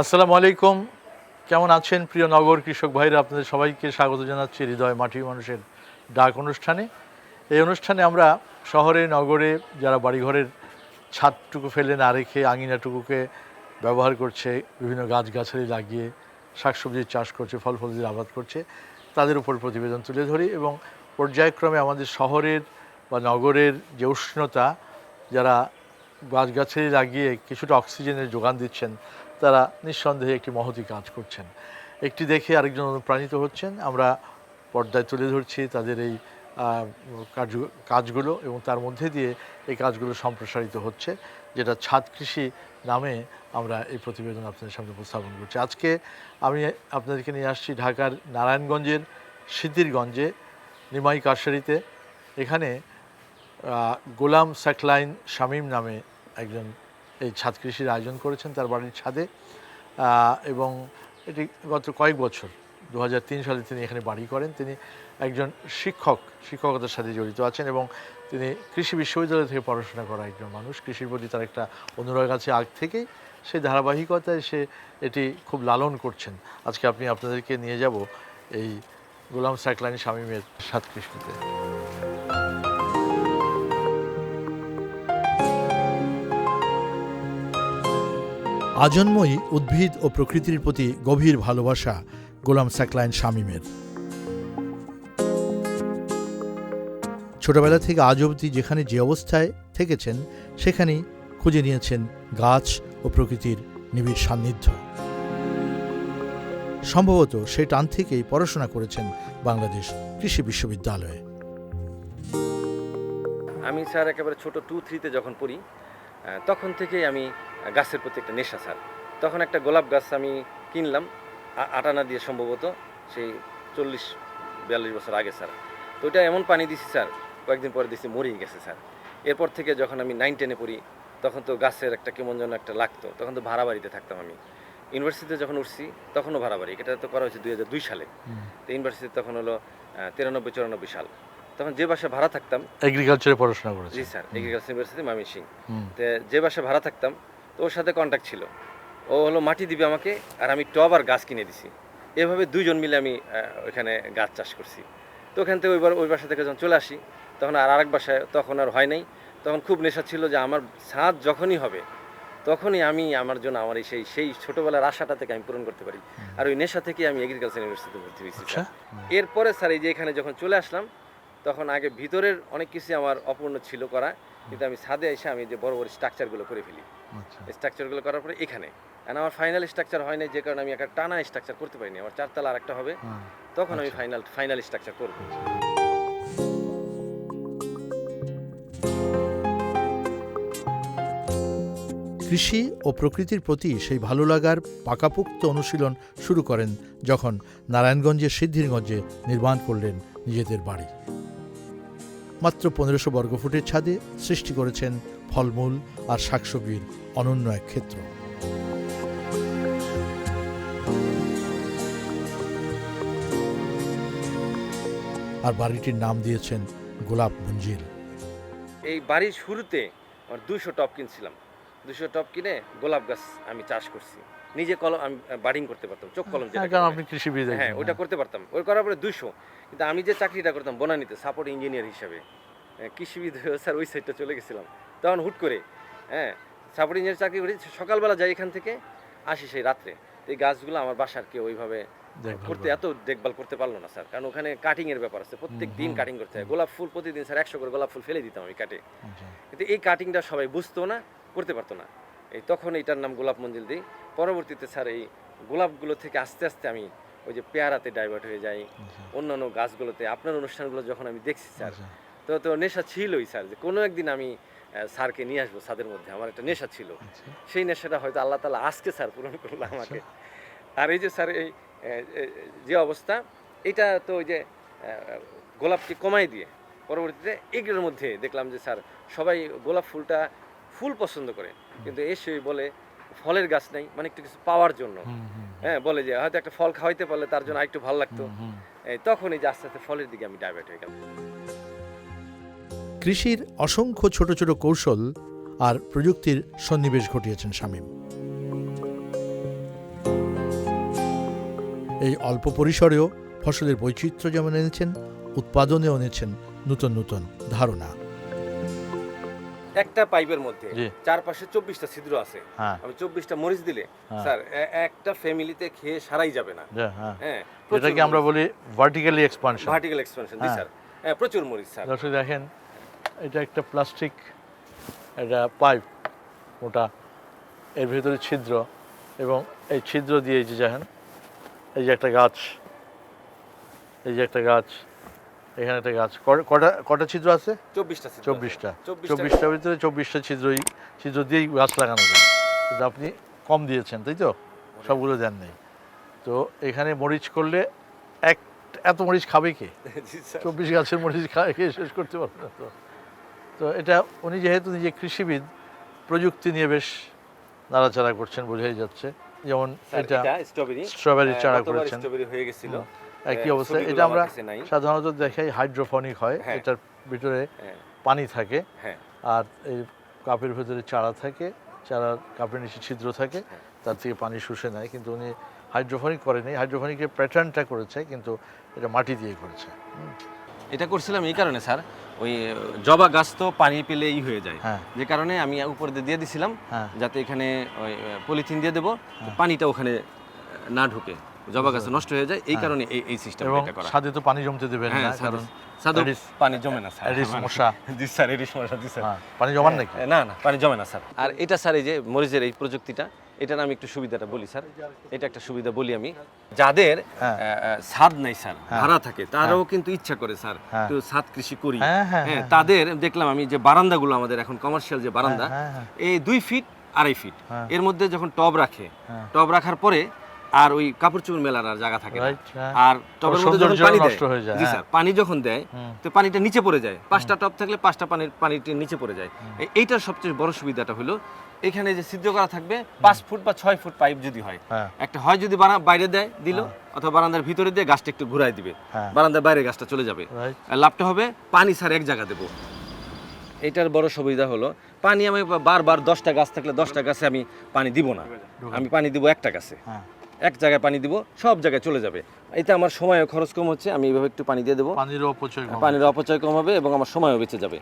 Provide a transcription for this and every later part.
আসসালামু আলাইকুম। কেমন আছেন প্রিয় নগর কৃষক ভাইরা? আপনাদের সবাইকে স্বাগত জানাচ্ছি হৃদয় মাটি মানুষের ডাক অনুষ্ঠানে। এই অনুষ্ঠানে আমরা শহরে, নগরে যারা বাড়িঘরের ছাদটুকু ফেলে না রেখে আঙিনাটুকুকে ব্যবহার করছে, বিভিন্ন গাছগাছালি লাগিয়ে শাকসবজির চাষ করছে, ফল ফলজির আবাদ করছে, তাদের উপর প্রতিবেদন তুলে ধরি এবং পর্যায়ক্রমে আমাদের শহরের বা নগরের যে উষ্ণতা, যারা গাছগাছালি লাগিয়ে কিছুটা অক্সিজেনের যোগান দিচ্ছেন তারা নিঃসন্দেহে একটি মহতি কাজ করছেন। একটি দেখে আরেকজন অনুপ্রাণিত হচ্ছেন। আমরা পর্দায় তুলে ধরছি তাদের এই কাজ কাজগুলো এবং তার মধ্যে দিয়ে এই কাজগুলো সম্প্রসারিত হচ্ছে, যেটা ছাদ কৃষি নামে আমরা এই প্রতিবেদন আপনাদের সামনে উপস্থাপন করছি। আজকে আমি আপনাদেরকে নিয়ে আসছি ঢাকার নারায়ণগঞ্জের সিদ্ধিরগঞ্জে, নিমাই কাশারিতে এখানে গোলাম স্যাকলাইন শামীম নামে একজন এই ছাদ কৃষির আয়োজন করেছেন তার বাড়ির ছাদে। এবং এটি গত কয়েক বছর দু হাজার তিন সালে তিনি এখানে বাড়ি করেন। তিনি একজন শিক্ষক, শিক্ষকতার সাথে জড়িত আছেন এবং তিনি কৃষি বিশ্ববিদ্যালয় থেকে পড়াশোনা করা একজন মানুষ। কৃষির প্রতি তার একটা অনুরাগ আছে আগ থেকেই। সেই ধারাবাহিকতায় সে এটি খুব লালন করছেন। আজকে আপনি আপনাদেরকে নিয়ে যাব এই গোলাম সাইক্লাইন শামীমের সাত কৃষ্ণতে আজন্মই উদ্ভিদ ও প্রকৃতির প্রতি গভীর ভালোবাসা গোলাম সাকলাইন শামীমের। ছোটবেলা থেকে আজ অবধি যেখানে যে অবস্থায় থেকেছেন, সেখানেই খুঁজে নিয়েছেন গাছ ও প্রকৃতির নিবিড় সান্নিধ্য। সম্ভবত সেই টান থেকেই পড়াশোনা করেছেন বাংলাদেশ কৃষি বিশ্ববিদ্যালয়ে। আমি স্যার একেবারে ছোট টু থ্রিতে যখন পড়ি তখন থেকেই আমি গাছের প্রতি একটা নেশা স্যার তখন একটা গোলাপ গাছ আমি কিনলাম আটানা দিয়ে সম্ভবত সেই চল্লিশ বিয়াল্লিশ বছর আগে স্যার তো ওটা এমন পানি দিছি স্যার কয়েকদিন পরে দিছি মরেই গেছে স্যার। এরপর থেকে যখন আমি নাইন টেনে পড়ি তখন তো গাছের একটা কেমন যেন একটা লাগতো তখন তো ভাড়া বাড়িতে থাকতাম আমি। ইউনিভার্সিটিতে যখন উঠছি তখনও ভাড়া বাড়ি এটা তো করা হয়েছে দুই হাজার দুই সালে। তো ইউনিভার্সিটি তখন হলো তিরানব্বই চুরানব্বই সাল। তখন যে বাসায় ভাড়া থাকতাম এগ্রিকালচারে পড়াশোনা জি স্যার এগ্রিকালচার ইউনিভার্সিটি মামিসিং হুম। তো যে বাসায় ভাড়া থাকতাম তো ওর সাথে কন্ট্যাক্ট ছিল। ও হলো মাটি দিবে আমাকে আর আমি টব আর গাছ কিনে দিছি। এভাবে দুইজন মিলে আমি ওইখানে গাছ চাষ করছি। তো ওখান থেকে ওইবার ওই বাসা থেকে যখন চলে আসি তখন আর আরেক বাসায় তখন আর হয় নাই। তখন খুব নেশা ছিল যে আমার ছাদ যখনই হবে তখনই আমি আমার জন্য আমার এই সেই সেই ছোটোবেলার আশাটা থেকে আমি পূরণ করতে পারি। আর ওই নেশা থেকে আমি এগ্রিকালচার ইউনিভার্সিটিতে ভর্তি হয়েছি আচ্ছা। এরপরে স্যার এই যে এখানে যখন চলে আসলাম তখন আগে ভিতরের অনেক কিছু আমার অপূর্ণ ছিল করা কিন্তু আমি ছাদে এসে আমি যে বড় বড় স্ট্রাকচারগুলো করে ফেলি। আচ্ছা। স্ট্রাকচারগুলো করার পরে এখানে। আর আমার ফাইনাল স্ট্রাকচার হয় নাই যে কারণে আমি একটা টানা স্ট্রাকচার করতে পারিনি। আমার চারতলা আর একটা হবে তখন আমি আচ্ছা। ফাইনাল ফাইনাল স্ট্রাকচার করব। কৃষি ও প্রকৃতির প্রতি সেই ভালো লাগার পাকাপোক্ত অনুশীলন শুরু করেন যখন নারায়ণগঞ্জের সিদ্ধিরগঞ্জে নির্মাণ করলেন নিজেদের বাড়ি। মাত্র পনেরোশো বর্গফুটের ছাদে সৃষ্টি করেছেন ফলমূল আর শাকসবজির অনন্য এক ক্ষেত্র। আর বাড়িটির নাম দিয়েছেন গোলাপ মঞ্জিল। এই বাড়ির শুরুতে দুশো টপ কিনছিলাম। দুশো টপ কিনে গোলাপ গাছ আমি চাষ করছি। নিজে কলম আমি বাডিং করতে পারতাম চোখ কলম যেটা আপনি কৃষিবিদ হ্যাঁ ওটা করতে পারতাম। ওই করার পরে দুশো কিন্তু আমি যে চাকরিটা করতাম বনানীতে সাপোর্ট ইঞ্জিনিয়ার হিসাবে হ্যাঁ, কৃষিবিদ হয়ে স্যার ওই সাইডটা চলে গেছিলাম। তখন হুট করে হ্যাঁ সাপোর্ট ইঞ্জিনিয়ার চাকরি করি সকালবেলা যাই এখান থেকে আসি সেই রাত্রে। এই গাছগুলো আমার বাসার কেউ ওইভাবে করতে এত দেখভাল করতে পারল না স্যার। কারণ ওখানে কাটিং এর ব্যাপার আছে। প্রত্যেক দিন কাটিং করতে হয়। গোলাপ ফুল প্রতিদিন স্যার একশো করে গোলাপ ফুল ফেলে দিতাম আমি কাটে আচ্ছা। কিন্তু এই কাটিংটা সবাই বুঝতো না করতে পারতো না। এই তখন এটার নাম গোলাপ মঞ্জিল দিই পরবর্তীতে স্যার এই গোলাপগুলো থেকে আস্তে আস্তে আমি ওই যে পেয়ারাতে ডাইভার্ট হয়ে যাই আচ্ছা। অন্যান্য গাছগুলোতে আপনার অনুষ্ঠানগুলো যখন আমি দেখছি স্যার আচ্ছা। তো তো নেশা ছিলই স্যার যে কোনো একদিন আমি স্যারকে নিয়ে আসব ছাদের মধ্যে আমার একটা নেশা ছিল আচ্ছা। সেই নেশাটা হয়তো আল্লাহ তালা আজকে স্যার পূরণ করল আমাকে আর এই যে স্যার এই যে অবস্থা এটা তো ওই যে গোলাপকে কমাই দিয়ে পরবর্তীতে এগুলোর মধ্যে দেখলাম যে স্যার সবাই গোলাপ ফুলটা ফুল পছন্দ করে। কিন্তু এসে বলে ফলের গাছ নাই মানে একটু কিছু পাওয়ার জন্য। হ্যাঁ বলে যে হয়তো একটা ফল খাওয়াইতে পারলে তার জন্য আরেকটু ভালো লাগতো। তখন এই যে আস্তে আস্তে ফলের দিকে আমি ডাইভার্ট হয়ে গেলাম। কৃষির অসংখ্য ছোট ছোট কৌশল আর প্রযুক্তির সন্নিবেশ ঘটিয়েছেন শামীম। এই অল্প পরিসরেও ফসলের বৈচিত্র্য যেমন এনেছেন উৎপাদনেও এনেছেন নতুন নতুন ধারণা। একটা পাইপের মধ্যে। চারপাশে চব্বিশটা ছিদ্র আছে। হ্যাঁ। আমি চব্বিশটা মরিচ দিলে হ্যাঁ। স্যার একটা ফ্যামিলিতে খেয়ে সারাই যাবে না। হ্যাঁ। হ্যাঁ এটাকে আমরা বলি ভার্টিক্যালি এক্সপানশন ভার্টিক্যাল এক্সপেনশন জি। স্যার। হ্যাঁ প্রচুর মরিচ স্যার। দর্শক দেখেন এটা একটা প্লাস্টিক এটা পাইপ মোটা। এর ভিতরে ছিদ্র এবং এই ছিদ্র দিয়ে যে দেখেন এই যে একটা গাছ এই যে একটা গাছ। এখানে একটা গাছ। কটা কটা ছিদ্র আছে? চব্বিশটা চব্বিশটা। চব্বিশটা। চব্বিশটার ভিতরে চব্বিশটা ছিদ্রই ছিদ্র দিয়েই গাছ লাগানো যায়। কিন্তু আপনি কম দিয়েছেন তাই তো? সবগুলো দেন নেই। তো এখানে মরিচ করলে এক এত মরিচ খাবে কে? চব্বিশ গাছের মরিচ খায় খেয়ে শেষ করতে পারবে না তো? তো এটা উনি যেহেতু নিজে কৃষিবিদ প্রযুক্তি নিয়ে বেশ নাড়াচাড়া করছেন বোঝাই যাচ্ছে। যেমন এটা স্ট্রবেরি চারা করেছেন। স্ট্রবেরি হয়ে গেছিল। একই অবস্থা। এটা আমরা। সাধারণত দেখাই হাইড্রোফনিক হয় হ্যাঁ। এটার ভিতরে হ্যাঁ, পানি থাকে। হ্যাঁ। আর এই কাপের ভেতরে চারা থাকে চারার কাপের নিচে ছিদ্র থাকে হ্যাঁ। তার থেকে পানি শুষে নেয়। কিন্তু উনি হাইড্রোফনিক করেনি হাইড্রোফনিকের প্যাটার্নটা করেছে কিন্তু এটা মাটি দিয়ে করেছে। হুম, এটা করছিলাম এই কারণে স্যার। ওই জবা গাছ তো পানি পেলে ই হয়ে যায়। হ্যাঁ। যে কারণে আমি উপর দিয়ে দিয়ে দিছিলাম হ্যাঁ। যাতে এখানে ওই পলিথিন দিয়ে দেবো পানিটা ওখানে না ঢুকে। জবা গাছ নষ্ট হয়ে যায় এই কারণে এই এই সিস্টেম এবং এটা করা ছাদে তো পানি জমতে দেবেন হ্যাঁ না কারণ এডিস- পানি জমে না স্যার। এডিস মশা। জি স্যার এডিস মশা জি স্যার। হ্যাঁ পানি জমান নাকি? না না পানি জমে না স্যার। আর এটা স্যার এই যে মরিচের এই প্রযুক্তিটা এটার আমি একটু সুবিধাটা বলি স্যার। এটা একটা সুবিধা বলি আমি। যাদের হ্যাঁ। ছাদ নাই স্যার হ্যাঁ। ভাড়া থাকে তারাও কিন্তু ইচ্ছা করে স্যার হ্যাঁ। একটু ছাদ কৃষি করি। হ্যাঁ, হ্যাঁ, হ্যাঁ হ্যাঁ, তাদের দেখলাম আমি যে বারান্দাগুলো আমাদের এখন কমার্শিয়াল যে বারান্দা হ্যাঁ, হ্যাঁ, এই দুই ফিট আড়াই ফিট হ্যাঁ। এর মধ্যে যখন টব রাখে হ্যাঁ। টব রাখার পরে আর ওই কাপড় চোপড় মেলার আর জায়গা থাকে না। হ্যাঁ। আর টবের মধ্যে যখন পানি দেয় নষ্ট হয়ে যায়, জি হ্যাঁ। স্যার পানি যখন দেয় তো পানিটা নিচে পড়ে যায়। পাঁচটা টব থাকলে পাঁচটা পানির পানিটি নিচে পড়ে যায়। এইটার সবচেয়ে বড় সুবিধাটা হলো এখানে যে ছিদ্র করা থাকবে পাঁচ ফুট বা ছয় ফুট পাইপ যদি হয়। হ্যাঁ। একটা হয় যদি বাইরে দেয় দিল অথবা বারান্দার ভিতরে দিয়ে গাছটা একটু ঘুরাই দিবে। হ্যাঁ। বারান্দার বাইরে গাছটা চলে যাবে। আর লাভটা হবে পানি স্যার এক জায়গা দেবো। এটার বড় সুবিধা হলো পানি আমি বারবার দশটা গাছ থাকলে দশটা গাছে আমি পানি দিব না। আমি পানি দিব একটা গাছে। হ্যাঁ। এক জায়গায় পানি দিব সব জায়গায় চলে যাবে। এতে আমার সময় খরচ কম হচ্ছে আমি এইভাবে একটু পানি দিয়ে দেবো। পানির অপচয় পানির অপচয় কম হবে এবং আমার সময়ও বেঁচে যাবে।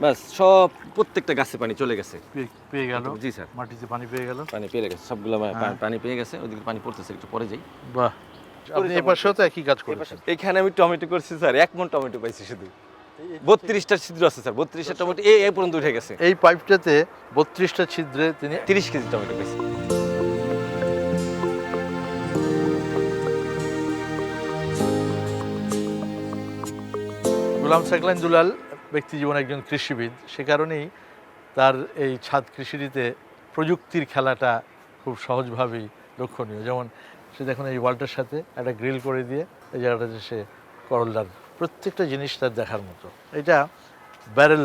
ব্যাস সব প্রত্যেকটা গাছে পানি চলে গেছে। পেয়ে- গেল। জি স্যার। মাটিতে পানি পেয়ে গেল। পানি পেয়ে গেছে সবগুলো হ্যাঁ। পানি পেয়ে গেছে ওদিকে পানি পড়তেছে একটু পরে যাই। বাহ। আপনি এই পাশেও একই কাজ করেছেন। এখানে আমি টমেটো করছি স্যার। এক মন টমেটো পাইছি শুধু। বত্রিশটা ছিদ্র আছে স্যার। বত্রিশটা টমেটো এই এই পর্যন্ত উঠে গেছে। এই পাইপটাতে বত্রিশটা ছিদ্রে তিনি তিরিশ কেজি টমেটো পাইছি। গোলাম সাকলাইন দুলাল ব্যক্তি জীবনে একজন কৃষিবিদ। সে কারণেই তার এই ছাদ কৃষিতে প্রযুক্তির খেলাটা খুব সহজভাবেই লক্ষণীয়। যেমন সে দেখুন এই ওয়ালটার সাথে একটা গ্রিল করে দিয়ে এই জায়গাটাতে সে করলার প্রত্যেকটা জিনিস তার দেখার মতো। এটা ব্যারেল,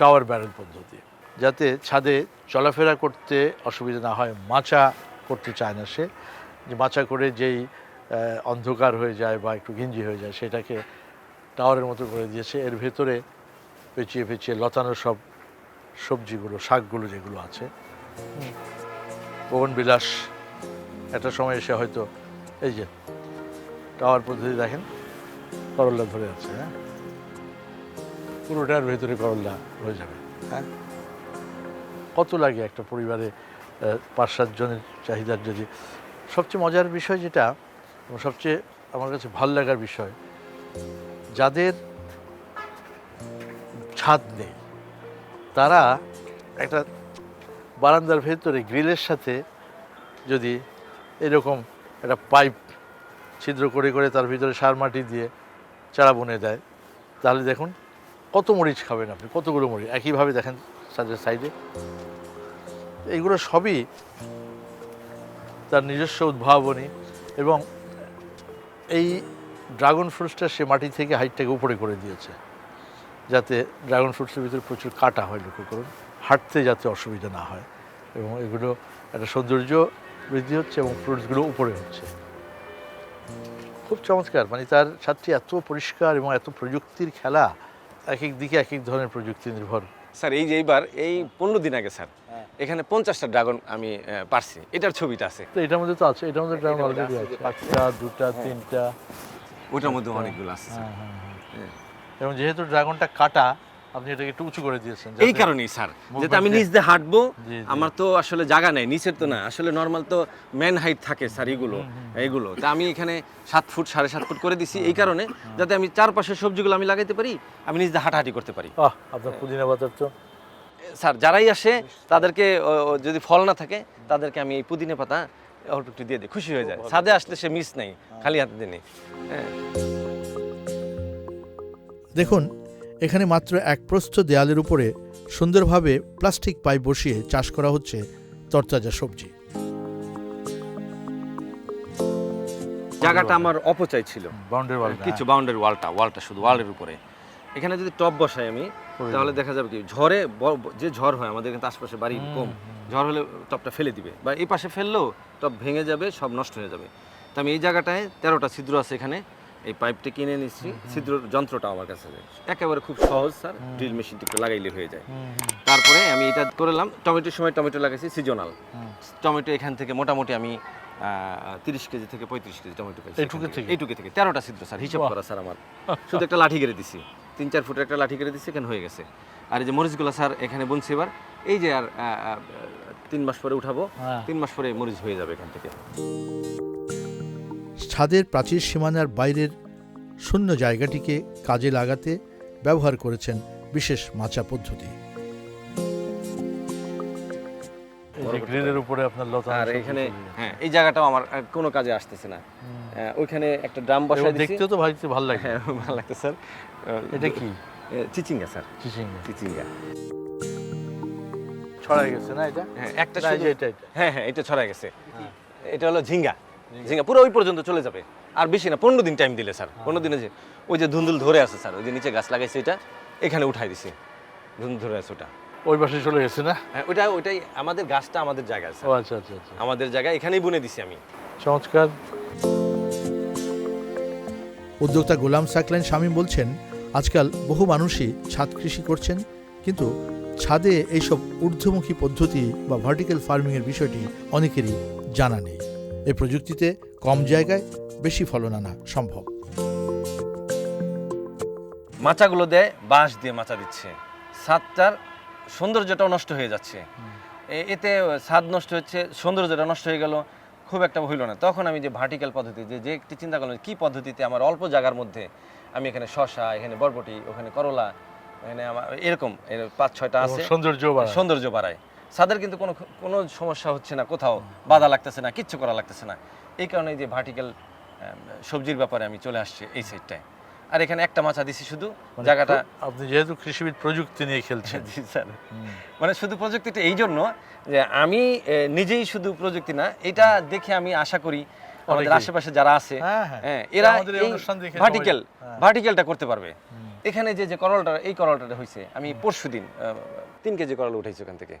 টাওয়ার ব্যারেল পদ্ধতি। যাতে ছাদে চলাফেরা করতে অসুবিধা না হয়, মাচা করতে চায় না সে। যে মাচা করে যেই অন্ধকার হয়ে যায় বা একটু ঘিঞ্জি হয়ে যায়, সেটাকে টাওয়ারের মতো করে দিয়েছে। এর ভেতরে পেঁচিয়ে পেঁচিয়ে লতানো সব সবজিগুলো, শাকগুলো যেগুলো আছে। পবন বিলাস, একটা সময় এসে হয়তো, এই যে, টাওয়ার পদ্ধতি দেখেন করল্লা ধরে আছে হ্যাঁ? পুরোটার ভেতরে করল্লা হয়ে যাবে হ্যাঁ? কত লাগে একটা পরিবারে পাঁচ সাতজনের চাহিদার যদি, সবচেয়ে মজার বিষয় যেটা সবচেয়ে আমার কাছে ভালো লাগার বিষয় যাদের ছাদ নেই, তারা একটা বারান্দার ভেতরে গ্রিলের সাথে যদি এরকম একটা পাইপ ছিদ্র করে করে তার ভিতরে সার মাটি দিয়ে চারা বনে দেয়, তাহলে দেখুন কত মরিচ খাবেন আপনি, কতগুলো মরিচ। একইভাবে দেখেন ছাদের সাইডে। এইগুলো সবই তার নিজস্ব উদ্ভাবনী এবং এই ড্রাগন ফ্রুটসটা সে মাটি থেকে হাইটটাকে উপরে করে দিয়েছে যাতে ড্রাগন ফ্রুটসের ভিতরে প্রচুর কাটা হয় লক্ষ্য করুন। হাঁটতে যাতে অসুবিধা না হয় এবং এগুলো একটা সৌন্দর্য বৃদ্ধি হচ্ছে এবং ফ্রুটসগুলো উপরে হচ্ছে। খুব চমৎকার মানে তার ছাত্রী এত পরিষ্কার এবং এত প্রযুক্তির খেলা এক এক দিকে এক এক ধরনের প্রযুক্তি নির্ভর। স্যার এই যে এইবার এই পনেরো দিন আগে স্যার হ্যাঁ। এখানে পঞ্চাশটা ড্রাগন আমি পারছি। এটার ছবিটা আছে। তো এটার মধ্যে তো আছে এটার মধ্যে ড্রাগন অলরেডি আছে, আছে। একটা দুটা তিনটা। ওটার মধ্যে অনেকগুলো আছে হ্যাঁ, হ্যাঁ, হ্যাঁ। এবং যেহেতু ড্রাগনটা কাটা আপনি এটাকে একটু উঁচু করে দিয়েছেন এই কারণেই স্যার যেটা আমি নিচ দিয়ে হাঁটবো। আমার তো আসলে জায়গা নেই নিচের তো না। আসলে নর্মাল তো ম্যান হাইট থাকে স্যার এগুলো এইগুলো তা আমি এখানে সাত ফুট সাড়ে সাত ফুট করে দিছি। এই কারণে যাতে আমি চারপাশের সবজিগুলো আমি লাগাইতে পারি আমি নিচ দিয়ে হাঁটাহাঁটি করতে পারি। আপনার পুদিনা পাতার তো। স্যার যারাই আসে তাদেরকে যদি ফল না থাকে তাদেরকে আমি এই পুদিনা পাতা অল্প একটু দিয়ে দিই খুশি হয়ে যায়। ছাদে আসলে সে মিস নেই খালি হাতে দিনে হ্যাঁ। দেখুন এখানে মাত্র এক প্রস্থ দেয়ালের উপরে সুন্দরভাবে প্লাস্টিক পাইপ বসিয়ে চাষ করা হচ্ছে তরতাজা সবজি। জায়গাটা আমার অপচয় ছিল। বাউন্ডারি ওয়াল কিছু বাউন্ডারি ওয়ালটা ওয়ালটা শুধু ওয়ালের উপরে। এখানে যদি টপ বসাই আমি তাহলে দেখা যাবে কি ঝড়ে যে ঝড় হয় আমাদের কিন্তু আশপাশে বাড়ি কম। ঝড় হলে টপটা ফেলে দিবে বা এই পাশে ফেললেও টপ ভেঙে যাবে সব নষ্ট হয়ে যাবে। তো আমি এই জায়গাটায় তেরোটা ছিদ্র আছে এখানে এই পাইপটা কিনে নিচ্ছি। ছিদ্র যন্ত্রটা আমার কাছে একেবারে খুব সহজ স্যার। ড্রিল মেশিনটা একটু লাগাইলে হয়ে যায়। তারপরে আমি এটা করলাম টমেটোর সময় টমেটো লাগাইছি সিজনাল। টমেটো এখান থেকে মোটামুটি আমি তিরিশ কেজি থেকে পঁয়ত্রিশ কেজি টমেটো পাইছি এইটুকু থেকে? এইটুকু থেকে। তেরোটা ছিদ্র স্যার হিসাব করা স্যার আমার। শুধু একটা লাঠি কেড়ে দিছি। তিন চার ফুটের একটা লাঠি কেড়ে দিছি এখানে হয়ে গেছে। আর এই যে মরিচগুলো স্যার এখানে বুনছি এবার। এই যে আর তিন মাস পরে উঠাবো। হ্যাঁ। তিন মাস পরে মরিচ হয়ে যাবে এখান থেকে। ছাদের প্রাচীর সীমানার বাইরের শূন্য জায়গাটিকে কাজে লাগাতে ব্যবহার করেছেন বিশেষ মাচা পদ্ধতি। এই গ্রিলের উপরে আপনার লতা আর এখানে হ্যাঁ এই জায়গাটাও আমার কোনো কাজে আসতেছে না। আহ, ওইখানে একটা ড্রাম বসাই দিচ্ছি দেখতেও তো ভাইতে ভালো লাগে হ্যাঁ ভালো লাগতো স্যার। এটা কি? চিচিঙ্গা স্যার। চিচিঙ্গা। চিচিঙ্গা। ছড়াই গেছে না এটা? হ্যাঁ একটা শুধু এটা এটা। হ্যাঁ হ্যাঁ এটা ছড়াই গেছে। এটা হলো ঝিঙ্গা। ঝিঙ্গা। পুরো ওই পর্যন্ত চলে যাবে। আর বেশি না পনেরো দিন টাইম দিলে স্যার। পনেরো দিনে যে ওই যে ধুন্দুল ধরে আছে স্যার ওই যে নিচে গাছ লাগাইছে এটা এখানে উঠাই দিছি। ধুন্দুল ধরে আছে ওটা। ওই পাশে চলে গেছে না? হ্যাঁ ওটা ওইটাই আমাদের গাছটা আমাদের জায়গায় ও আচ্ছা আচ্ছা আচ্ছা। আমাদের জায়গায় এখানেই বুনে দিছি আমি। চমৎকার। উদ্যোক্তা গোলাম সাকলাইন শামীম বলছেন আজকাল বহু মানুষই ছাদ কৃষি করছেন কিন্তু ছাদে এইসব ঊর্ধ্বমুখী পদ্ধতি বা ভার্টিক্যাল ফার্মিংয়ের বিষয়টি অনেকেরই জানা নেই। এই প্রযুক্তিতে কম জায়গায় বেশি ফলন আনা সম্ভব। মাচাগুলো দেয় বাঁশ দিয়ে মাচা দিচ্ছে। ছাদটার সৌন্দর্যটাও নষ্ট হয়ে যাচ্ছে। এতে ছাদ নষ্ট হচ্ছে সৌন্দর্যটা নষ্ট হয়ে গেল খুব একটা হইল না। তখন আমি যে ভার্টিক্যাল পদ্ধতি যে যে একটি চিন্তা করলাম কী পদ্ধতিতে আমার অল্প জায়গার মধ্যে আমি এখানে শশা এখানে বরবটি ওখানে করলা এখানে আমার এরকম পাঁচ ছয়টা আছে। সৌন্দর্য সৌন্দর্য বাড়ায়। ছাদের কিন্তু কোনো কোনো সমস্যা হচ্ছে না কোথাও বাধা লাগতেছে না কিচ্ছু করা লাগতেছে না। এই কারণে যে ভার্টিক্যাল সবজির ব্যাপারে আমি চলে আসছি এই সাইডটায় আর এখানে একটা মাচা দিছি শুধু মানে জায়গাটা আপনি যেহেতু কৃষিবিদ প্রযুক্তি নিয়ে খেলছেন। জি স্যার। মানে শুধু প্রযুক্তিটা এই জন্য যে আমি নিজেই শুধু প্রযুক্তি না এটা দেখে আমি আশা করি আমাদের আশেপাশে যারা আছে হ্যাঁ, হ্যাঁ। হ্যাঁ, এরা ভার্টিক্যাল। ভার্টিক্যালটা করতে পারবে। এখানে যে যে করলটা এই করলটা হয়েছে আমি পরশু দিন তিন কেজি করল উঠেছি ওখান থেকে।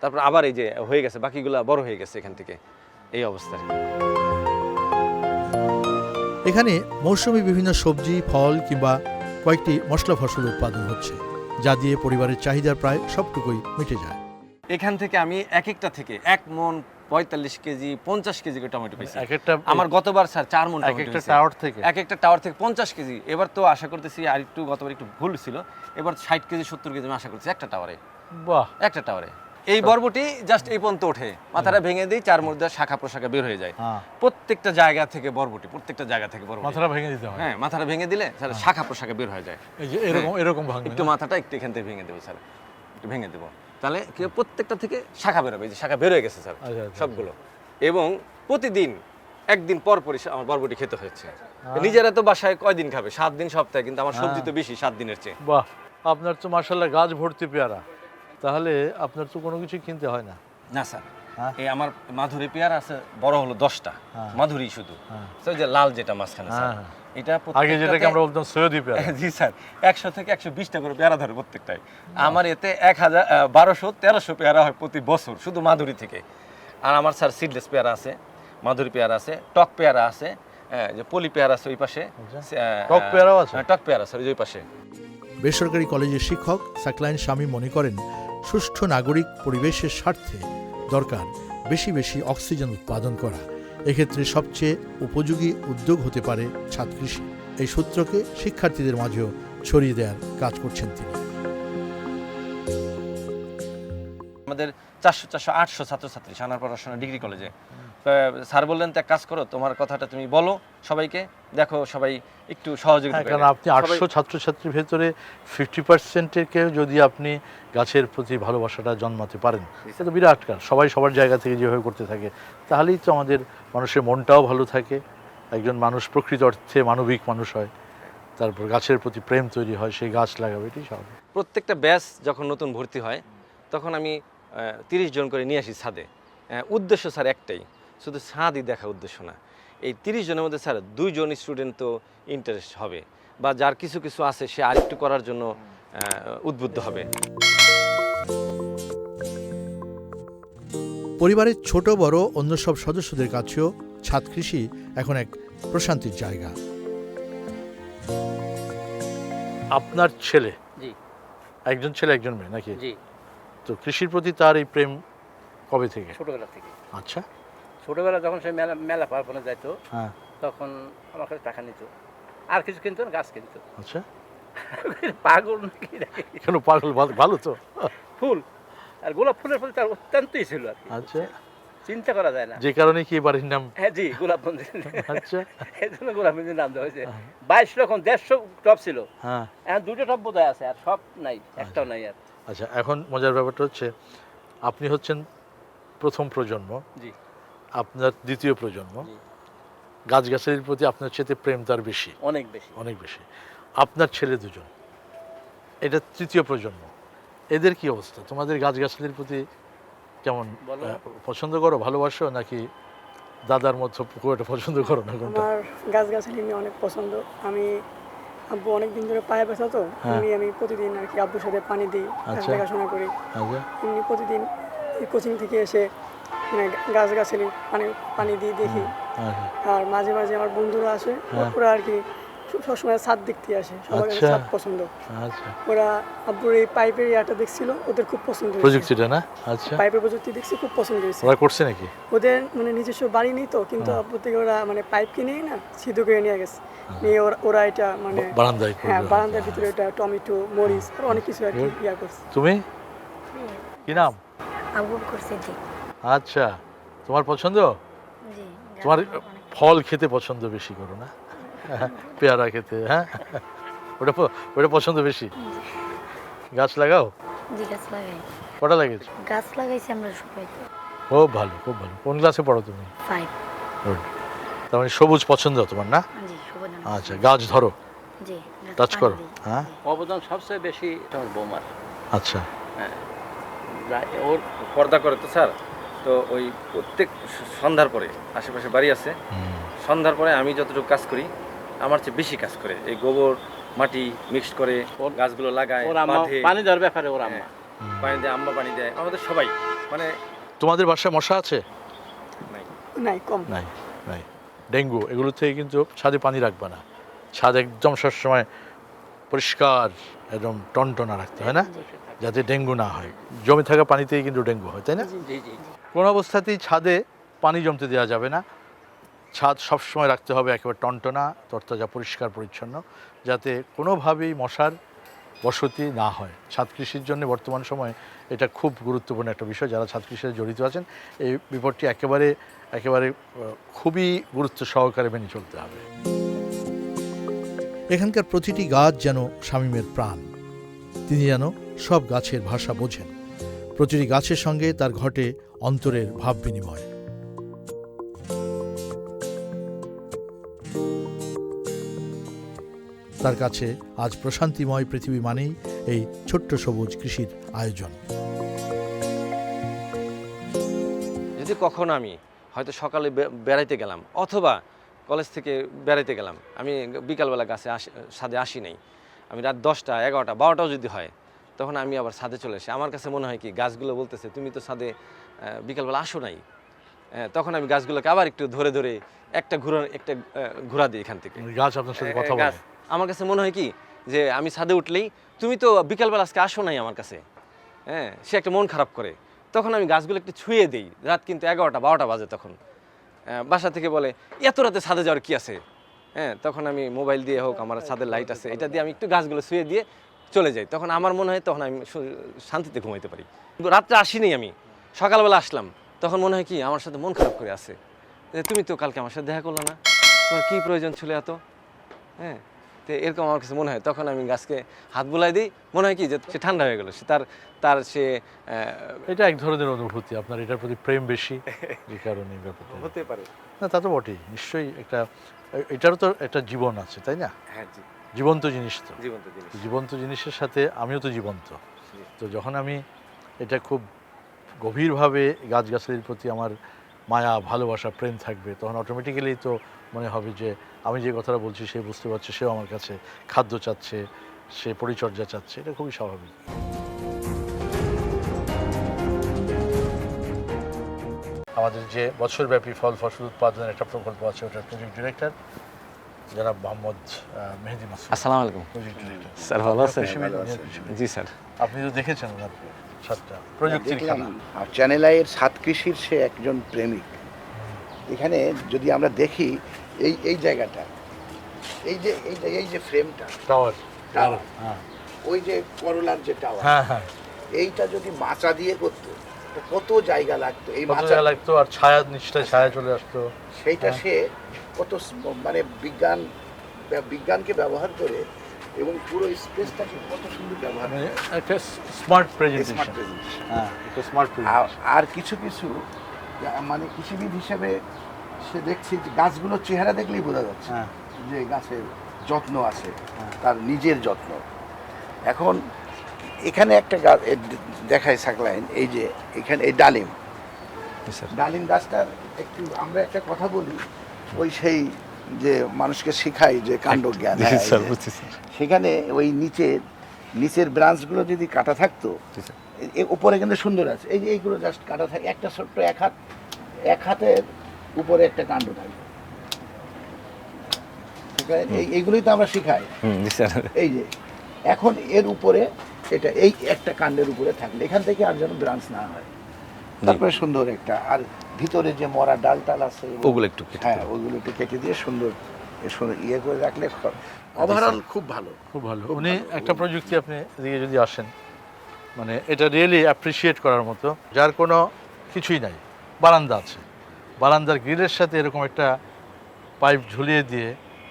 তারপর আবার এই যে হয়ে গেছে বাকিগুলা বড় হয়ে গেছে এখান থেকে। এই অবস্থায় এখানে মৌসুমী বিভিন্ন সবজি ফল কিংবা কয়েকটি মশলা ফসল উৎপাদন হচ্ছে। যা দিয়ে পরিবারের চাহিদার প্রায় সবটুকুই মিটে যায়। এখান থেকে আমি এক একটা থেকে এক মন পঁয়তাল্লিশ কেজি পঞ্চাশ কেজি করে টমেটো পেয়েছি এক একটা আমার গতবার স্যার চার মন এক একটা টাওয়ার থেকে। এক একটা টাওয়ার থেকে পঞ্চাশ কেজি। এবার তো আশা করতেছি আর একটু গতবার একটু ভুল ছিল। এবার ষাট কেজি সত্তর কেজি আমি আশা করছি একটা টাওয়ারে বাহ। একটা টাওয়ারে এই বরবটি জাস্ট এই পর্যন্ত ওঠে। মাথাটা ভেঙে দিই চার মধ্যে শাখা প্রশাখা বের হয়ে যায়। হ্যাঁ। প্রত্যেকটা জায়গা থেকে বরবটি প্রত্যেকটা জায়গা থেকে বরবটি। মাথাটা ভেঙে দিতে হয়। হ্যাঁ মাথাটা ভেঙে দিলে স্যার শাখা প্রশাখা বের হয়ে যায়। এরকম এরকম ভাঙবে একটু মাথাটা একটু এখান থেকে ভেঙে দেবো স্যার। একটু ভেঙে দেবো। তাহলে কি প্রত্যেকটা থেকে শাখা বেরোবে। এই যে শাখা বের হয়ে গেছে স্যার আচ্ছা, আচ্ছা। সবগুলো। এবং প্রতিদিন একদিন পর পরই আমার বরবটি খেতে হচ্ছে নিজেরা তো বাসায় কয়দিন খাবে? সাত দিন সপ্তাহে কিন্তু আমার সবজি তো বেশি সাত দিনের চেয়ে। বাহ আপনার তো মার্শাল্লাহ গাছ ভর্তি পেয়ারা। তাহলে আপনার তো কোনো কিছু কিনতে হয় না? না স্যার। হ্যাঁ? এই আমার মাধুরী পেয়ারা আছে বড় হলো দশটা। হ্যাঁ। মাধুরী শুধু। হ্যাঁ। যে লাল যেটা মাঝখানে স্যার। হ্যাঁ, এটা আগে যেটাকে আমরা বলতাম সৈয়দি পেয়ারা জি স্যার। একশো থেকে একশো বিশটা করে পেয়ারা ধরে প্রত্যেকটাই। আমার এতে এক হাজার বারোশো তেরোশো পেয়ারা হয় প্রতি বছর শুধু মাধুরী থেকে। আর আমার স্যার সিডলেস পেয়ারা আছে মাধুরী পেয়ারা আছে টক পেয়ারা আছে যে পলি পেয়ারা আছে ওই পাশে। আচ্ছা। টক পেয়ারাও আছে? টক পেয়ারা স্যার ওই ওই পাশে। বেসরকারি কলেজের শিক্ষক সাকলাইন স্বামী মনে করেন সুষ্ঠু নাগরিক পরিবেশের স্বার্থে দরকার বেশি বেশি অক্সিজেন উৎপাদন করা। এক্ষেত্রে সবচেয়ে উপযোগী উদ্যোগ হতে পারে ছাদ কৃষি। এই সূত্রকে শিক্ষার্থীদের মাঝেও ছড়িয়ে দেওয়ার কাজ করছেন তিনি। আমাদের চারশো চারশো, আটশো ছাত্রছাত্রী, সানার পড়াশোনা, ডিগ্রি কলেজে। স্যার বললেন তো এক কাজ করো তোমার কথাটা তুমি বলো সবাইকে। দেখো সবাই একটু সহযোগিতা হ্যাঁ কারণ আপনি আটশো ছাত্রছাত্রীর ভেতরে ফিফটি পার্সেন্টেরকেও যদি আপনি গাছের প্রতি ভালোবাসাটা জন্মাতে পারেন সেটা তো বিরাট কাজ। সবাই সবার জায়গা থেকে যেভাবে করতে থাকে তাহলেই তো আমাদের মানুষের মনটাও ভালো থাকে। একজন মানুষ প্রকৃত অর্থে মানবিক মানুষ হয় তারপর গাছের প্রতি প্রেম তৈরি হয় সেই গাছ লাগাবে এটাই স্বাভাবিক। প্রত্যেকটা ব্যাস যখন নতুন ভর্তি হয় তখন আমি তিরিশ জন করে নিয়ে আসি ছাদে। উদ্দেশ্য স্যার একটাই শুধু ছাদই দেখা উদ্দেশ্য না এই তিরিশ জনের মধ্যে স্যার দুইজন স্টুডেন্ট তো ইন্টারেস্ট হবে বা যার কিছু কিছু আছে সে আরেকটু করার জন্য উদ্বুদ্ধ হবে। পরিবারের ছোট বড় অন্য সব সদস্যদের কাছেও ছাদ কৃষি এখন এক প্রশান্তির জায়গা। আপনার ছেলে? জি। একজন ছেলে একজন মেয়ে নাকি? জি। তো কৃষির প্রতি তার এই প্রেম কবে থেকে? ছোটোবেলা থেকে। আচ্ছা। ছোটোবেলা যখন সে মেলা মেলা পার্বণে যাইতো হ্যাঁ। তখন আমার কাছে টাকা নিত। আর কিছু কিনতো না গাছ কিনতো। আচ্ছা। পাগল নাকি? কেন পাগল ভালো- তো? ফুল। আর গোলাপ ফুলের প্রতি তার অত্যন্তই ছিল আর আচ্ছা। চিন্তা করা যায় না। যে কারণে কি বাড়ির নাম? হ্যাঁ জি গোলাপ আচ্ছা। এই জন্য গোলাপ মন্দির নাম দেওয়া হয়েছে। বাইশ রকম দেড়শো টপ ছিল। হ্যাঁ। এখন দুটো টপ বোধহয় আছে আর সব নাই একটাও নাই আর। আচ্ছা এখন মজার ব্যাপারটা হচ্ছে আপনি হচ্ছেন প্রথম প্রজন্ম। জি। আপনার দ্বিতীয় প্রজন্ম। গাছগাছালির প্রতি আপনার চেতে প্রেম তার বেশি। অনেক বেশি। অনেক বেশি। আপনার ছেলে দুজন। এটা তৃতীয় প্রজন্ম। এদের কি অবস্থা? তোমাদের গাছগাছালির প্রতি কেমন পছন্দ করো ভালোবাসো নাকি দাদার মতো খুব একটা পছন্দ করো না কোনটা? আমার গাছগাছালি নিয়ে অনেক পছন্দ। আমি আব্বু অনেক দিন ধরে পায়ে ব্যথা তো। আমি আমি প্রতিদিন আর কি আব্বুর সাথে পানি দিই আচ্ছা। দেখাশোনা করি। আচ্ছা। এমনি প্রতিদিন কোচিং থেকে এসে মানে গাছগাছালি পানি পানি দিয়ে দেখি। আচ্ছা। আর মাঝে মাঝে আমার বন্ধুরা আসে হ্যাঁ। ওরা আর কি সবসময় ছাদ দেখতে আসে। সবার আচ্ছা। ছাদ পছন্দ। আচ্ছা। ওরা আব্বুর এই পাইপের ইয়াটা দেখছিল ওদের খুব পছন্দ হয়েছে। প্রযুক্তিটা না? আচ্ছা। পাইপের প্রযুক্তি দেখছি খুব পছন্দ হয়েছে। ওরা করছে নাকি? ওদের মানে নিজস্ব বাড়ি নেই তো কিন্তু হ্যাঁ। আব্বু থেকে ওরা মানে পাইপ কিনেই না সিদ্ধ করে নিয়ে গেছে। নিয়ে ওরা ওরা এটা মানে বারান্দায় হ্যাঁ বারান্দার ভিতরে এটা টমেটো মরিচ আর অনেক কিছু আর কি ইয়া করছে। তুমি? কি নাম? আবু বকর সিদ্দিক আচ্ছা তোমার পছন্দ? তোমার ফল খেতে পছন্দ বেশি করো না? পেয়ারা খেতে হ্যাঁ? ওটা ওটা পছন্দ বেশি? গাছ লাগাও? গাছ লাগাই। কটা লাগিয়েছো? গাছ লাগাইছি আমরা সবাই। খুব ভালো খুব ভালো। কোন ক্লাসে পড়ো তুমি? তার মানে সবুজ পছন্দ তোমার না? আচ্ছা গাছ ধরো। টাচ করো হ্যাঁ? অবদান সবচেয়ে বেশি আমার বৌমার। আচ্ছা। হ্যাঁ। ওর পর্দা করে তো স্যার? তো ওই প্রত্যেক সন্ধ্যার পরে আশেপাশে বাড়ি আছে। সন্ধ্যার পরে আমি যতটুকু কাজ করি আমার চেয়ে বেশি কাজ করে। এই গোবর মাটি মিক্সড করে ওর- গাছগুলো লাগায় ওর পানি দেওয়ার ব্যাপারে ওর আম্মা। হ্যাঁ, পানি দেয় আম্মা পানি দেয়। আমাদের সবাই মানে তোমাদের বাসায় মশা আছে? নাই। কম। নাই নাই। ডেঙ্গু এগুলো থেকে কিন্তু ছাদে পানি রাখবে না। ছাদ একদম সবসময় পরিষ্কার একদম টনটনা রাখতে হয় না? যাতে ডেঙ্গু না হয়। জমে থাকা পানিতেই কিন্তু ডেঙ্গু হয় তাই না? জি জি জি। কোনো অবস্থাতেই ছাদে পানি জমতে দেওয়া যাবে না। ছাদ সবসময় রাখতে হবে একেবারে টনটনা, তরতাজা, পরিষ্কার, পরিচ্ছন্ন, যাতে কোনোভাবেই মশার বসতি না হয়। ছাদ কৃষির জন্য বর্তমান সময়ে এটা খুব গুরুত্বপূর্ণ একটা বিষয়, যারা ছাদ কৃষিতে জড়িত আছেন, এই বিপদটি একেবারে একেবারে খুবই গুরুত্ব সহকারে মেনে চলতে হবে। এখানকার প্রতিটি গাছ যেন শামীমের প্রাণ। তিনি যেন সব গাছের ভাষা বোঝেন। প্রতিটি গাছের সঙ্গে তার ঘটে অন্তরের ভাব বিনিময়। তার কাছে আজ প্রশান্তিময় পৃথিবী মানেই এই ছোট্ট সবুজ কৃষির আয়োজন। যদি কখনো আমি হয়তো সকালে বেড়াইতে গেলাম, অথবা কলেজ থেকে বেড়াইতে গেলাম, আমি বিকালবেলা গাছে আসি, ছাদে আসি নাই, আমি রাত দশটা, এগারোটা, বারোটাও যদি হয়, তখন আমি আবার ছাদে চলে আসি। আমার কাছে মনে হয় কি, গাছগুলো বলতেছে, তুমি তো ছাদে বিকালবেলা আসো নাই। তখন আমি গাছগুলোকে আবার একটু ধরে ধরে একটা ঘুরা একটা ঘোরা দিই এখান থেকে। গাছ আপনার সাথে কথা বলে। আমার কাছে মনে হয় কি যে আমি ছাদে উঠলেই তুমি তো বিকালবেলা আজকে আসো নাই আমার কাছে। হ্যাঁ সে একটা মন খারাপ করে। তখন আমি গাছগুলো একটু ছুঁয়ে দিই। রাত কিন্তু এগারোটা বারোটা বাজে তখন। বাসা থেকে বলে এত রাতে ছাদে যাওয়ার কি আছে? হ্যাঁ তখন আমি মোবাইল দিয়ে হোক আমার ছাদের লাইট আছে এটা দিয়ে আমি একটু গাছগুলো ছুঁয়ে দিয়ে চলে যাই। তখন আমার মনে হয় তখন আমি শান্তিতে ঘুমাইতে পারি। কিন্তু রাত্রে আসিনি আমি। সকালবেলা আসলাম তখন মনে হয় কি আমার সাথে মন খারাপ করে আছে। যে তুমি তো কালকে আমার সাথে দেখা করল না। তোমার কী প্রয়োজন ছিল এত? হ্যাঁ তো এরকম আমার কাছে মনে হয়। তখন আমি গাছকে হাত বুলাই দিই মনে হয় কি যে সে ঠান্ডা হয়ে গেল সে তার তার সে এটা এক ধরনের অনুভূতি আপনার এটার প্রতি প্রেম বেশি যে কারণে এই ব্যাপারটা। হতে পারে। না তা তো বটেই নিশ্চয়ই একটা এটারও তো একটা জীবন আছে তাই না? হ্যাঁ জি। জীবন্ত জিনিস তো। জীবন্ত জিনিস। জীবন্ত জিনিসের সাথে আমিও তো জীবন্ত। তো যখন আমি এটা খুব গভীরভাবে গাছগাছালির প্রতি আমার মায়া ভালোবাসা প্রেম থাকবে তখন অটোমেটিক্যালি তো মনে হবে যে আমি যে কথাটা বলছি সে বুঝতে পারছে সেও আমার কাছে খাদ্য চাচ্ছে সে পরিচর্যা চাচ্ছে এটা খুবই স্বাভাবিক। আমাদের যে বছরব্যাপী ফল ফসল উৎপাদনের একটা প্রকল্প আছে ওটার প্রজেক্ট ডিরেক্টর জনাব মোহাম্মদ মেহেদি মাসুদ। আসসালামু আলাইকুম। প্রজেক্ট ডিরেক্টর স্যার ভালো আছেন। জি স্যার। আপনি তো দেখেছেন ওনার সাতটা। প্রযুক্তির খেলা আর চ্যানেল আইয়ের সাত কৃষির সে একজন প্রেমিক। এখানে যদি আমরা দেখি এই এই জায়গাটা এই যে এই যে এই যে ফ্রেমটা টাওয়ার টাওয়ার হ্যাঁ। ওই যে করলার যে টাওয়ার হ্যাঁ হ্যাঁ। এইটা যদি মাচা দিয়ে করতো কত জায়গা লাগতো এই মাচা লাগতো আর ছায়া নিচটায় ছায়া চলে আসতো। সেইটা হ্যাঁ। সে কত মানে বিজ্ঞান বিজ্ঞানকে ব্যবহার করে এবং পুরো স্পেসটাকে কত সুন্দর ব্যবহার মানে একটা স্মার্ট প্রেজেন্টেশন হ্যাঁ একটা স্মার্ট আর- কিছু কিছু মানে কৃষিবিদ হিসেবে সে দেখছি যে গাছগুলোর চেহারা দেখলেই বোঝা যাচ্ছে হ্যাঁ। যে গাছের যত্ন আছে তার নিজের যত্ন। এখন এখানে একটা গাছ দেখায় সাকলাইন এই যে এখানে এই ডালিম। ডালিম গাছটার একটু আমরা একটা কথা বলি ওই সেই যে মানুষকে শিখাই যে কাণ্ড জ্ঞান। হ্যাঁ, সেখানে ওই নিচের নিচের ব্রাঞ্চগুলো যদি কাটা থাকতো উপরে কিন্তু সুন্দর আছে। এই যে এইগুলো জাস্ট কাটা থাকে একটা ছোট্ট এক হাত এক হাতের উপরে একটা কাণ্ড থাকবে। এই এইগুলোই তো আমরা শিখাই। হুম এই যে এখন এর উপরে এটা এই একটা কাণ্ডের উপরে থাকলে এখান থেকে আর যেন ব্রাঞ্চ না হয়। তারপরে সুন্দর একটা আর ভিতরে যে মরা ডাল টাল আছে ওগুলো একটু কেটে হ্যাঁ। ওগুলো একটু কেটে দিয়ে সুন্দর সুন্দর ইয়ে করে রাখলে ওভারঅল খুব ভালো। খুব ভালো। উনি একটা প্রযুক্তি আপনি এদিকে যদি আসেন মানে এটা রিয়েলি অ্যাপ্রিসিয়েট করার মতো যার কোনো কিছুই নাই। বারান্দা আছে। বারান্দার গ্রিলের সাথে এরকম একটা পাইপ ঝুলিয়ে দিয়ে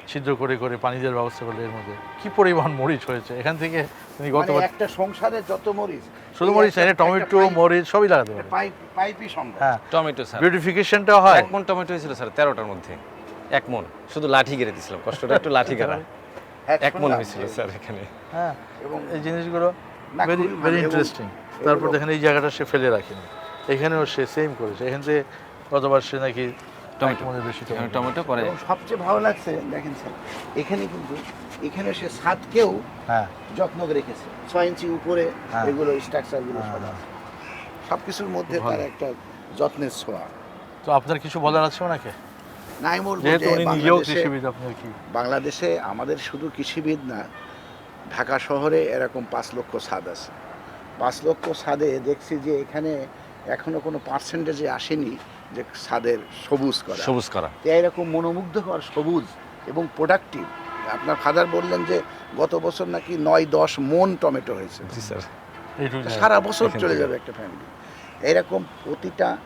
ছিদ্র করে করে পানি দেওয়ার ব্যবস্থা করলে এর মধ্যে কি পরিমাণ মরিচ হয়েছে? এখান থেকে তিনি মানে গতবার একটা সংসারে যত মরিচ শুধু মরিচ না টমেটো মরিচ সবই লাগাতে পারে পাইপ পাইপই সম্ভব। হ্যাঁ। Tomato sir. বিউটিফিকেশনটাও হয়। এক মন টমেটো হয়েছিল স্যার তেরোটার মধ্যে। এক মন। শুধু লাঠি গেড়ে দিয়েছিলাম কষ্টটা একটু লাঠি গেড়া। এক মন হয়েছিল স্যার এখানে। হ্যাঁ এবং এই জিনিসগুলো ভেরি ভেরি ইন্টারেস্টিং তারপর দেখেন এই জায়গাটা সে ফেলে রাখেনি। এখানেও সে সেম করেছে। এখান থেকে গতবার সে নাকি টমেটো। বেশি এখানে টমেটো। টমেটো পরে। সবচেয়ে ভালো লাগছে দেখেন স্যার এখানে কিন্তু এখানে সে ছাদকেও হ্যাঁ। যত্ন করে রেখেছে। ছয় ইঞ্চি উপরে হ্যাঁ। এগুলো স্ট্রাকচারগুলো সব হ্যাঁ। আছে। সব কিছুর মধ্যে তার একটা যত্নের ছোঁয়া। তো আপনার কিছু বলার আছে ওনাকে? না আমি বলব যেহেতু যে উনি নিজেও বাংলাদেশে- আমাদের শুধু কৃষিবিদ না ঢাকা শহরে এরকম পাঁচ লক্ষ ছাদ আছে। পাঁচ লক্ষ ছাদে দেখছি যে এখানে এখনও কোনো পার্সেন্টেজে আসেনি যে ছাদের সবুজ করা। সবুজ করা। তো এরকম মনোমুগ্ধকর সবুজ এবং প্রোডাক্টিভ আপনার ফাদার বললেন যে গত বছর নাকি নয় দশ মন টমেটো হয়েছে। জি স্যার। এইটুকু তো জায়গা। সারা বছর চলে যাবে একটা ফ্যামিলি এরকম প্রতিটা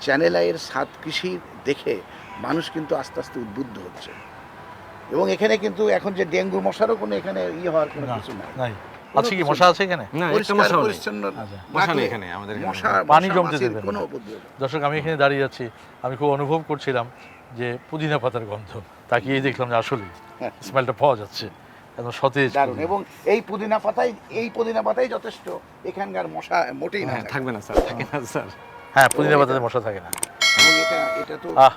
চ্যানেল আইয়ের সাত কৃষি দেখে মানুষ কিন্তু আস্তে আস্তে উদ্বুদ্ধ হচ্ছে। এবং এখানে কিন্তু এখন যে ডেঙ্গু মশারও কোনো এখানে ইয়ে হওয়ার কোনো কিছু নাই। নাই। আছে কি মশা আছে এখানে? না একটা আচ্ছা। মশা নেই এখানে, আমাদের মশা পানি জমতে মাছির না। কোনো উপদ্রব নেই। দর্শক আমি এখানে দাঁড়িয়ে আছি। আমি খুব অনুভব করছিলাম যে পুদিনা পাতার গন্ধ। তাকিয়েই দেখলাম যে আসলে স্মেলটা পাওয়া যাচ্ছে। একদম সতেজ দারুণ। এবং এই পুদিনা পাতাই এই পুদিনা পাতাই যথেষ্ট। এখানকার মশা মোটেই না হ্যাঁ থাকবে না স্যার থাকে না স্যার। হ্যাঁ পুদিনা পাতাতে মশা থাকে না। এটা এটা তো আহ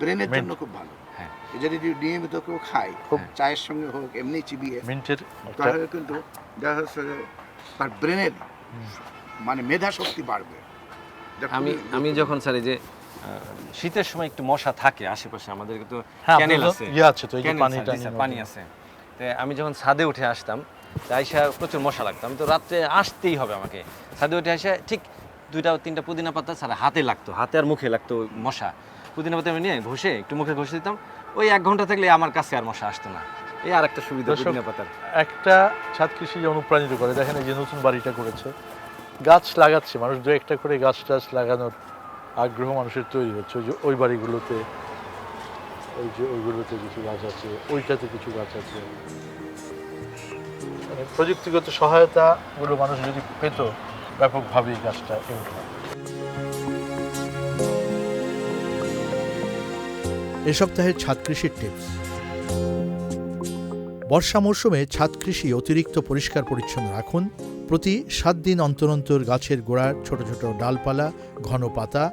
ব্রেনের জন্য খুব ভালো। হ্যাঁ। যদি নিয়মিত কেউ খায় খুব চায়ের সঙ্গে হোক এমনি চিবিয়ে মিন্টের তাহলে কিন্তু দেখা যাচ্ছে তার ব্রেনের মানে মেধা শক্তি বাড়বে আমি আমি যখন স্যার এই যে শীতের সময় একটু মশা থাকে আশেপাশে আমাদের তো হ্যাঁ ক্যানেল আছে। ইয়ে আছে তো এই যে পানি পানি আছে। তো আমি যখন ছাদে উঠে আসতাম আইসা প্রচুর মশা লাগতো আমি তো রাত্রে আসতেই হবে আমাকে। ছাদে উঠে আসা ঠিক দুইটা তিনটা পুদিনা পাতা ছাড়া হাতে লাগতো হাতে আর মুখে লাগতো মশা। পুদিনা পাতা আমি নিয়ে ঘষে একটু মুখে ঘষে দিতাম। ওই এক ঘণ্টা থাকলে আমার কাছে আর মশা আসতো না। এই আর একটা সুবিধা পুদিনা পাতার। একটা ছাদ কৃষি যে অনুপ্রাণিত করে। দেখেন এই যে নতুন বাড়িটা করেছে। গাছ লাগাচ্ছে মানুষ দু একটা করে গাছ টাছ লাগানোর আগ্রহ মানুষের তৈরি হচ্ছে। ওই যে ওই বাড়িগুলোতে, ওই যে ওইগুলোতে কিছু গাছ আছে, ওইটাতে কিছু গাছ আছে। মানে প্রযুক্তিগত সহায়তাগুলো মানুষ যদি পেত, ব্যাপকভাবে এই গাছটা এ সপ্তাহের ছাদ টিপস বর্ষা মৌসুমে ছাদ কৃষি অতিরিক্ত পরিষ্কার পরিচ্ছন্ন রাখুন। প্রতি সাত দিন অন্তর অন্তর গাছের গোড়ার ছোট ছোট ডালপালা, ঘন পাতা,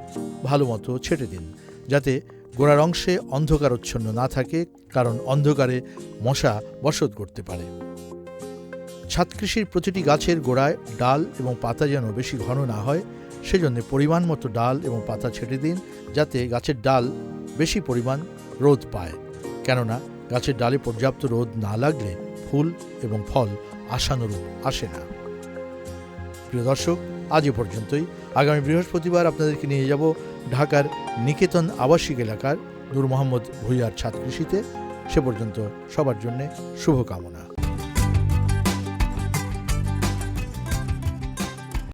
ভালো মতো ছেটে দিন। যাতে গোড়ার অংশে অন্ধকারচ্ছন্ন না থাকে, কারণ অন্ধকারে মশা বসত করতে পারে। ছাদ কৃষির প্রতিটি গাছের গোড়ায় ডাল এবং পাতা যেন বেশি ঘন না হয়, সেজন্য পরিমাণ মতো ডাল এবং পাতা ছেটে দিন, যাতে গাছের ডাল বেশি পরিমাণ রোদ পায়। কেননা গাছের ডালে পর্যাপ্ত রোদ না লাগলে ফুল এবং ফল আশানুরূপ আসে না। প্রিয় দর্শক, আজ এ পর্যন্তই। আগামী বৃহস্পতিবার আপনাদেরকে নিয়ে যাব ঢাকার নিকেতন আবাসিক এলাকার নূর মোহাম্মদ ভুইয়ার ছাদ কৃষিতে। সে পর্যন্ত সবার জন্যে শুভকামনা।